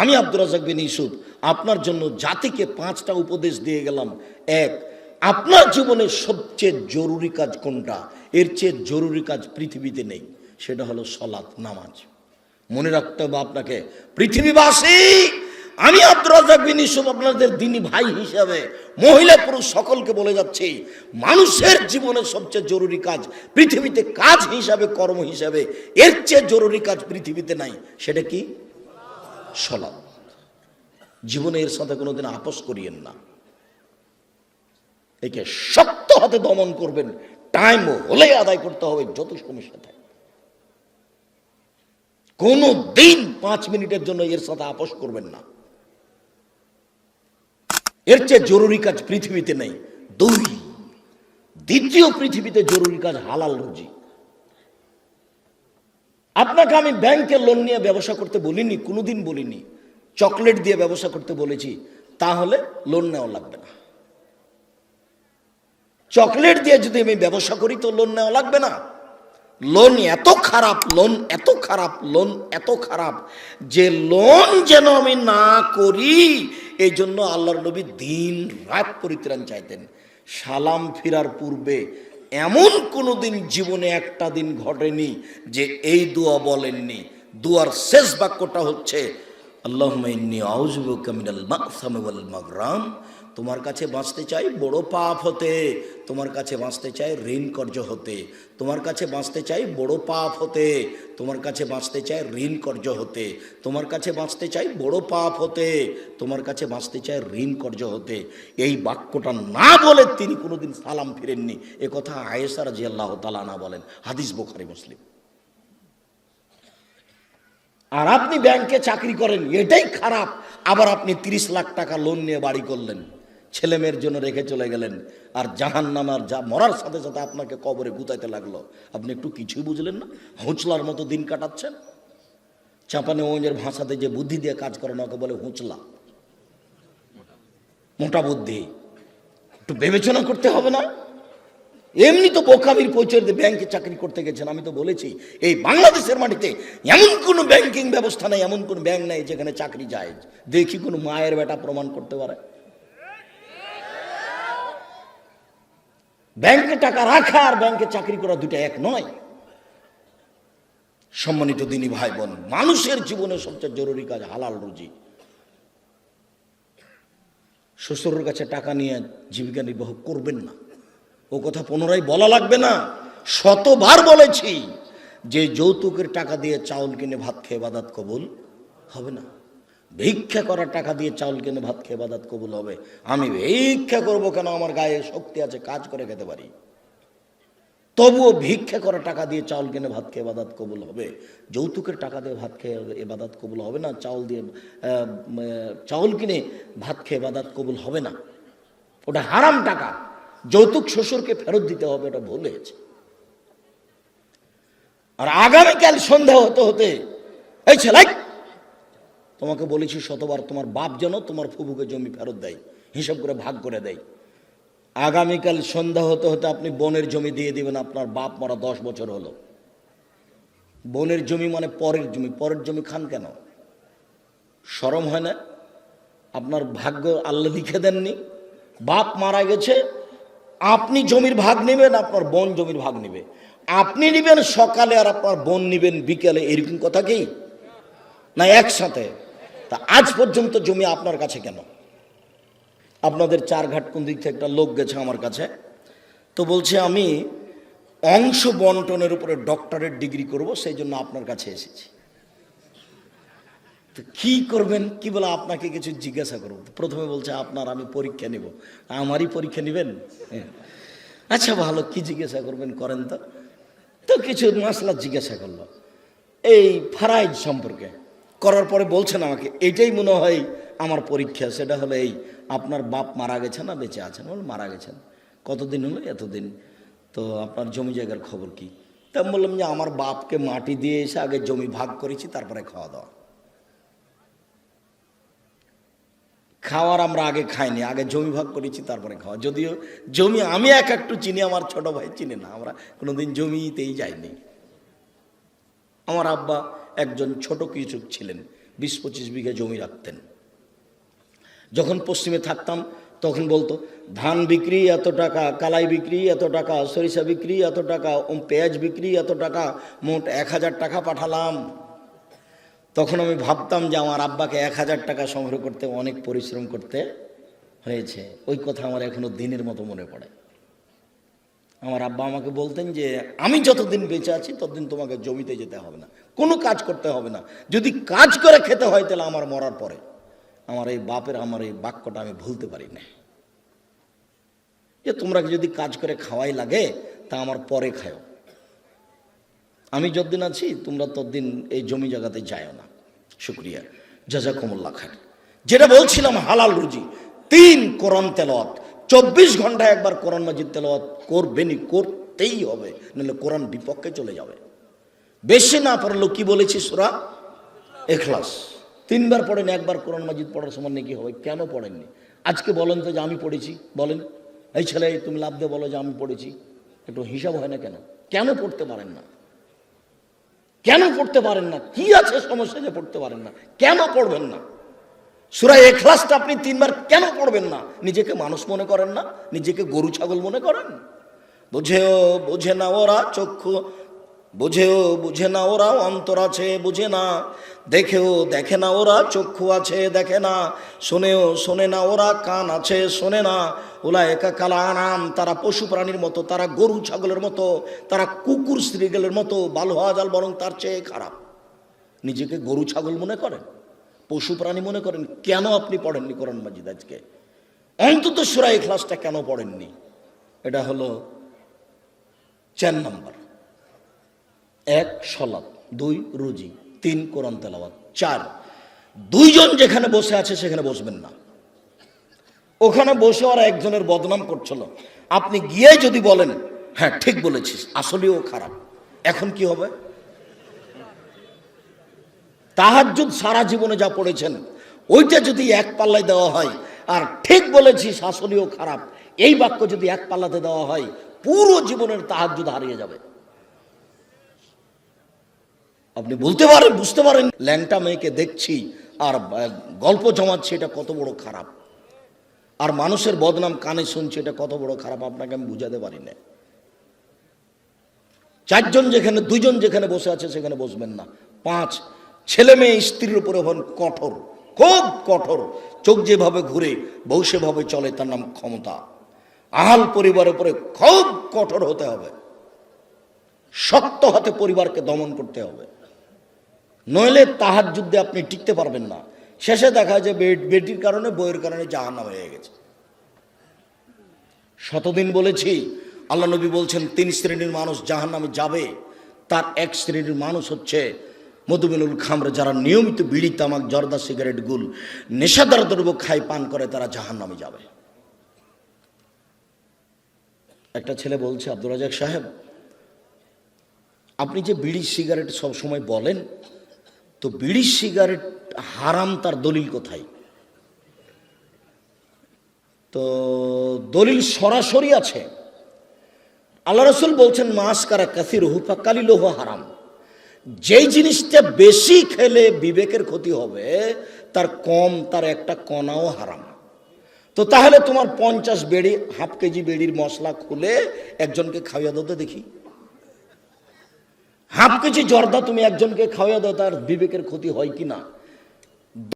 আমি আব্দুর রাজাক বিন ইউসুফ, আপনার জন্য জাতিকে পাঁচটা উপদেশ দিয়ে গেলাম। এক, আপনার জীবনের সবচেয়ে জরুরি কাজ কোনটা? এর চেয়ে জরুরি কাজ পৃথিবীতে নেই, সেটা হলো সলাৎ, নামাজ। মনে রাখতে হবে আপনাকে, পৃথিবীবাসী, আমি আব্দুর রাজাক বিন ইউসুফ আপনাদের দিনী ভাই হিসাবে, মহিলা পুরুষ সকলকে বলে যাচ্ছি, মানুষের জীবনে সবচেয়ে জরুরি কাজ পৃথিবীতে কাজ হিসাবে, কর্ম হিসাবে, এর চেয়ে জরুরি কাজ পৃথিবীতে নাই, সেটা কি? সলাৎ। জীবনে এর সাথে কোনোদিন আপোষ করিয়েন না। একে শক্ত হাতে দমন করবেন। টাইম হলে আদায় করতে হবে যত সমস্যা থাকে কোনো দিন পাঁচ মিনিটের জন্য এর সাথে আপোষ করবেন না। এর চেয়ে জরুরি কাজ পৃথিবীতে নেই। দুই, দ্বিতীয় পৃথিবীতে জরুরি কাজ হালাল রুজি। আপনাকে আমি ব্যাংকে লোন নিয়ে ব্যবসা করতে বলিনি, কোনোদিন বলিনি। চকলেট দিয়ে ব্যবসা করতে বলেছি, তাহলে লোন নেওয়া লাগবে না। চকলেট দিয়ে যদি আমি ব্যবসা করি, তো লোন নেওয়া লাগবে না। লোন এত খারাপ লোন এত খারাপ লোন এত খারাপ, যে লোন যেন আমি না করি, এই জন্য আল্লাহর নবী দিন রাত পরিত্রাণ চাইতেন। সালাম ফিরার পূর্বে এমন কোনো দিন জীবনে একটা দিন ঘটেনি যে এই দোয়া বলেননি। দুয়ার শেষ বাক্যটা হচ্ছে আল্লাহ মাকসামে ওয়াল মাগরাম। তোমার কাছে বাঁচতে চাই বড় পাপ হতে। তোমার কাছে বাঁচতে চাই ঋণ কর্য হতে। তোমার কাছে বাঁচতে চাই বড় পাপ হতে। তোমার কাছে বাঁচতে চাই ঋণ কর্য হতে। তোমার কাছে বাঁচতে চাই বড় পাপ হতে। তোমার কাছে বাঁচতে চাই ঋণ কর্য হতে। এই বাক্যটা না বলে তিনি কোনোদিন সালাম ফিরেননি। এ কথা আয়েসার জি আল্লাহ তালা না বলেন। হাদিস বোখারি, মুসলিম। আর আপনি ব্যাংকে চাকরি করেন, এটাই খারাপ। আবার আপনি তিরিশ লাখ টাকা লোন নিয়ে বাড়ি করলেন। ছেলে মেয়ের জন্য রেখে চলে গেলেন। আর জাহান নামার যা মরার সাথে সাথে আপনাকে কবরে গুতাইতে লাগল। আপনি একটু কিছুই বুঝলেন না? হুঁচলার মতো দিন কাটাচ্ছেন? চাপানে ওঞ্জের ভাষাতে যে বুদ্ধি দিয়ে কাজ করে না ওকে বলে হুঁচলা। মোটা বুদ্ধি। একটু বিবেচনা করতে হবে না? এমনি তো বোকামির পরিচয় দিয়ে ব্যাংকে চাকরি করতে গেছেন। আমি তো বলেছি, এই বাংলাদেশের মাটিতে এমন কোনো ব্যাংকিং ব্যবস্থা নেই, এমন কোনো ব্যাংক নেই যেখানে চাকরি যায়। দেখি কোনো মায়ের বেটা প্রমাণ করতে পারে? ব্যাংকে টাকা রাখা আর ব্যাংকে চাকরি করা দুটা এক নয়। সম্মানিত দিনী ভাই বোন মানুষের জীবনে সবচেয়ে জরুরি কাজ হালাল রুজি। শ্বশুরের কাছে টাকা নিয়ে জীবিকা নির্বাহ করবেন না। ও কথা পুনরায় বলা লাগবে না। শতবার বলেছি, যে যৌতুকের টাকা দিয়ে চাউল কিনে ভাত খেয়ে বাদাত কবুল হবে না। ভিক্ষা করার টাকা দিয়ে চাউল কিনে ভাত খেয়ে বাদাত কবুল হবে। আমি ভিক্ষা করব কেন? আমার গায়ে শক্তি আছে, কাজ করে খেতে পারি। তবুও ভিক্ষা করা টাকা দিয়ে চাউল কিনে ভাত খেয়ে বাদাত কবুল হবে। যৌতুকের টাকা দিয়ে ভাত খেয়ে এ বাদাত কবুল হবে না, চাউল দিয়ে চাউল কিনে ভাত খেয়ে বাদাত কবুল হবে না। ওটা হারাম টাকা। যৌতুক শ্বশুরকে ফেরত দিতে হবে ওটা ভুল হয়েছে। আর আগামীকাল সন্ধ্যা হতে হতে এই ছেলে তোমাকে বলেছি শতবার, তোমার বাপ যেন তোমার ফুবুকে জমি ফেরত দেয়, হিসাব করে ভাগ করে দেয়। আগামীকাল সন্ধ্যা হতে হতে আপনি বনের জমি দিয়ে দিবেন, আপনার বাপ মরা দশ বছর হলো। বনের জমি মানে পরের জমি পরের জমি খান কেন? সরম হয় না? আপনার ভাগ্য আল্লাহ লিখে দেননি। বাপ মারা গেছে, আপনি জমির ভাগ নেবেন, আপনার বোন জমির ভাগ নেবে। আপনি নেবেন সকালে আর আপনার বোন নেবেন বিকেলে, এরকম কথা কি? না, একসাথে। তা আজ পর্যন্ত জমি আপনার কাছে কেন? আপনাদের চার ঘাট কোন দিক থেকে একটা লোক গেছে আমার কাছে, তো বলছে, আমি অংশ বন্টনের উপরে ডক্টরেট ডিগ্রি করব, সেই জন্য আপনার কাছে এসেছি। তো কি করবেন? কি বলে আপনাকে কিছু জিজ্ঞাসা করব? প্রথমে বলছে, আপনার আমি পরীক্ষা নেব। আমারই পরীক্ষা নেবেন? হ্যাঁ। আচ্ছা ভালো, কি জিজ্ঞাসা করবেন করেন তো। তো কিছু মাসলা জিজ্ঞাসা করল। এই ফারাইজ সম্পর্কে। করার পরে বলছেন আমাকে এটাই মনে হয় আমার পরীক্ষা, সেটা হলো এই, আপনার বাপ মারা গেছে না, বেঁচে আছেন বলে মারা গেছেন। কতদিন হলো? এতদিন। তো আপনার জমি জায়গার খবর কি? তা বললাম যে, আমার বাপকে মাটি দিয়ে এসে আগে জমি ভাগ করেছি, তারপরে খাওয়া দাওয়া। খাওয়ার আমরা আগে খাইনি, আগে জমি ভাগ করেছি, তারপরে খাওয়া। যদিও জমি আমি এক একটু চিনি, আমার ছোট ভাই চিনি না, আমরা কোনোদিন জমিতেই যাইনি। আমার আব্বা একজন ছোট কৃষক ছিলেন, বিশ পঁচিশ বিঘা জমি রাখতেন। যখন পশ্চিমে থাকতাম, তখন বলতো, ধান বিক্রি এত টাকা, কালাই বিক্রি এত টাকা, সরিষা বিক্রি এত টাকা পেঁয়াজ বিক্রি এত টাকা, মোট এক হাজার টাকা পাঠালাম। তখন আমি ভাবতাম যে আমার আব্বাকে এক হাজার টাকা সংগ্রহ করতে অনেক পরিশ্রম করতে হয়েছে। ওই কথা আমার এখনও দিনের মতো মনে পড়ে। আমার আব্বা আমাকে বলতেন যে, আমি যতদিন বেঁচে আছি, ততদিন তোমাকে জমিতে যেতে হবে না। কোনো কাজ করতে হবে না। যদি কাজ করে খেতে হয়, তাহলে আমার মরার পরে। আমার এই বাপের, আমার এই বাক্যটা আমি ভুলতে পারি না যে তোমরা যদি কাজ করে খাওয়াই লাগে, তা আমার পরে খাও আমি যতদিন আছি, তোমরা ততদিন এই জমি জায়গাতে যায়ও না। শুক্রিয়া। জাজাকুমুল্লাহ খান যেটা বলছিলাম, হালাল রুজি। তিন কোরআন তেলাওয়াত। চব্বিশ ঘন্টায় একবার কোরআন মাজিদ তেলাওয়াত করবেনই, করতেই হবে, নাহলে কোরআন বিপক্ষে চলে যাবে। বেশি না পারলেও কি বলেছি সুরা? এখলাস। তিনবার পড়েন, একবার কোরআন মাজিদ পড়ার সময় নাকি হবে, কেন পড়েননি? আজকে বলেন তো যে আমি পড়েছি, বলেন। এই ছেলে, তুমি লাভ দিয়ে বলো যে আমি পড়েছি। একটু হিসাব হয় না কেন? কেন পড়তে পারেন না? কেন পড়তে পারেন না? কি আছে সমস্যা যে পড়তে পারেন না? কেন পড়বেন না? সুরা এখলাসটা আপনি তিনবার কেন পড়বেন না? নিজেকে মানুষ মনে করেন না? নিজেকে গরু ছাগল মনে করেন? বুঝেও বোঝে না ওরা চক্ষু, বুঝেও বুঝে না ওরা অন্তর আছে, বুঝে না। দেখেও দেখে না ওরা চক্ষু আছে, দেখে না। শোনেও শোনে না ওরা কান আছে, শোনে না। ওলা একা কালা আনাম, তারা পশু প্রাণীর মতো, তারা গরু ছাগলের মতো, তারা কুকুর শ্রীগেলের মতো বাল হওয়া জাল বরং তার চেয়ে খারাপ। নিজেকে গরু ছাগল মনে করেন? পশু প্রাণী মনে করেন, কেন আপনি পড়েননি কোরআন মাজিদ আজকে? অন্তত সুরাই ক্লাসটা কেন পড়েননি? এটা হলো চার নম্বর। এক সলাপ দুই, রুজি। তিন, কোরআন তেলাওয়াত। চার, দুইজন যেখানে বসে আছে সেখানে বসবেন না। ওখানে বসে ওরা একজনের বদনাম করছিল। আপনি গিয়ে যদি বলেন হ্যাঁ ঠিক বলেছিস, আসলেও খারাপ। এখন কি হবে? তাহাজ্জুদ সারা জীবনে যা পড়েছেন, ওইটা যদি এক পাল্লায় দেওয়া হয়, আর ঠিক বলেছিস আসলেও খারাপ, এই বাক্য যদি এক পাল্লাতে দেওয়া হয়, পুরো জীবনের তাহাজ্জুদ হারিয়ে যাবে। আপনি বলতে পারেন, বুঝতে পারেন, ল্যাংটা মেয়েকে দেখছি, আর গল্প জমাচ্ছি, এটা কত বড় খারাপ। আর মানুষের বদনাম কানে শুনছি, এটা কত বড় খারাপ, আপনাকে আমি বুঝাতে পারি না। চারজন যেখানে দুইজন যেখানে বসে আছে, সেখানে বসবেন না। পাঁচ ছেলে মেয়ে স্ত্রীর উপরে হন কঠোর, খুব কঠোর। চোখ যেভাবে ঘুরে, বউ সেভাবে চলে, তার নাম ক্ষমতা। আহাল পরিবারের উপরে খুব কঠোর হতে হবে। শক্ত হাতে পরিবারকে দমন করতে হবে। নইলে তাহার যুদ্ধে আপনি টিকতে পারবেন না। শেষে দেখা যায় বেটির কারণে বইয়ের কারণে জাহান্নাম হয়ে গেছে। শতদিন বলেছি, আল্লাহ নবী বলছেন, তিন শ্রেণির মানুষ জাহান নামে যাবে। তার এক শ্রেণির মানুষ হচ্ছে মধুমিনুল খামরে যারা নিয়মিত বিড়ি, তামাক, জর্দা, সিগারেট, গুল, নেশাদার দ্রব্য খায়, পান করে, তারা জাহান নামে যাবে। একটা ছেলে বলছে আব্দুল রাজাক সাহেব, আপনি যে বিড়ি, সিগারেট সব সময় বলেন, তো বিড়ি, সিগারেট হারাম, তার দলিল কোথায়? তো দলিল সরাসরি আছে। আল্লাহ রসুল বলছেন মাস কারা কাসির হুফা কালিলোহ হারাম। যেই জিনিসটা বেশি খেলে বিবেকের ক্ষতি হবে, তার কম, তার একটা কণাও হারাম। তো তাহলে তোমার পঞ্চাশ বেড়ি, হাফ কেজি বেড়ির মশলা খুলে একজনকে খাওয়া দাও তো দেখি। হাফ কেজি জর্দা তুমি একজনকে খাওয়া দাও, তার বিবেকের ক্ষতি হয় কি না?